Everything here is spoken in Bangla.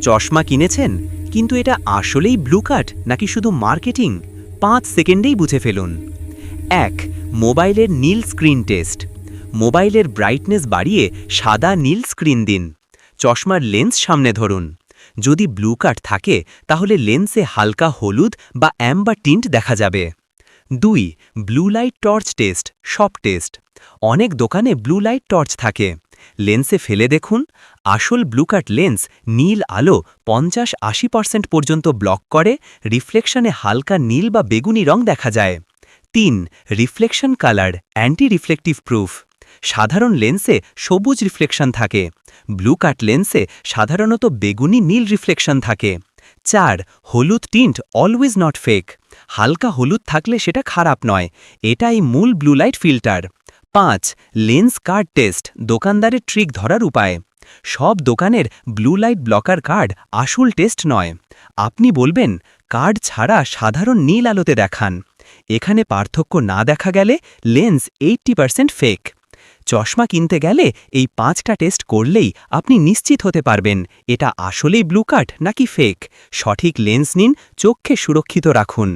চশমা কিনেছেন? কিন্তু এটা আসলেই ব্লু কাট নাকি শুধু মার্কেটিং? পাঁচ সেকেন্ডেই বুঝে ফেলুন। এক, মোবাইলের নীল স্ক্রিন টেস্ট। মোবাইলের ব্রাইটনেস বাড়িয়ে সাদা নীল স্ক্রিন দিন। চশমার লেন্স সামনে ধরুন। যদি ব্লু কাট থাকে, তাহলে লেন্সে হালকা হলুদ বা অ্যাম্বার টিন্ট দেখা যাবে। দুই ব্লু লাইট টর্চ টেস্ট সব টেস্ট অনেক দোকানে ব্লু লাইট টর্চ থাকে। লেন্সে ফেলে দেখুন, আসল ব্লুকাট লেন্স নীল আলো পঞ্চাশ আশি পার্সেন্ট পর্যন্ত ব্লক করে রিফ্লেকশনে হালকা নীল বা বেগুনি রং দেখা যায়। তিন reflection colour anti reflective proof সাধারণ লেন্সে সবুজ রিফ্লেকশন থাকে। ব্লু কাট লেন্সে সাধারণত বেগুনি নীল রিফ্লেকশন থাকে। চার, হলুদ টিন্ট অলওয়েজ নট ফেক হালকা হলুদ থাকলে সেটা খারাপ নয়, এটাই মূল ব্লু লাইট ফিল্টার পাঁচ লেন্স কার্ড টেস্ট দোকানদারের ট্রিক ধরার উপায়। সব দোকানের ব্লু লাইট ব্লকার কার্ড আসল টেস্ট নয়। আপনি বলবেন, কার্ড ছাড়া সাধারণ নীল আলোতে দেখান। এখানে পার্থক্য না দেখা গেলে লেন্স এইটটি ফেক চশমা কিনতে গেলে এই পাঁচটা টেস্ট করলেই আপনি নিশ্চিত হতে পারবেন, এটা আসলেই ব্লু কার্ড নাকি ফেক? সঠিক লেন্স নিন, চোখকে সুরক্ষিত রাখুন।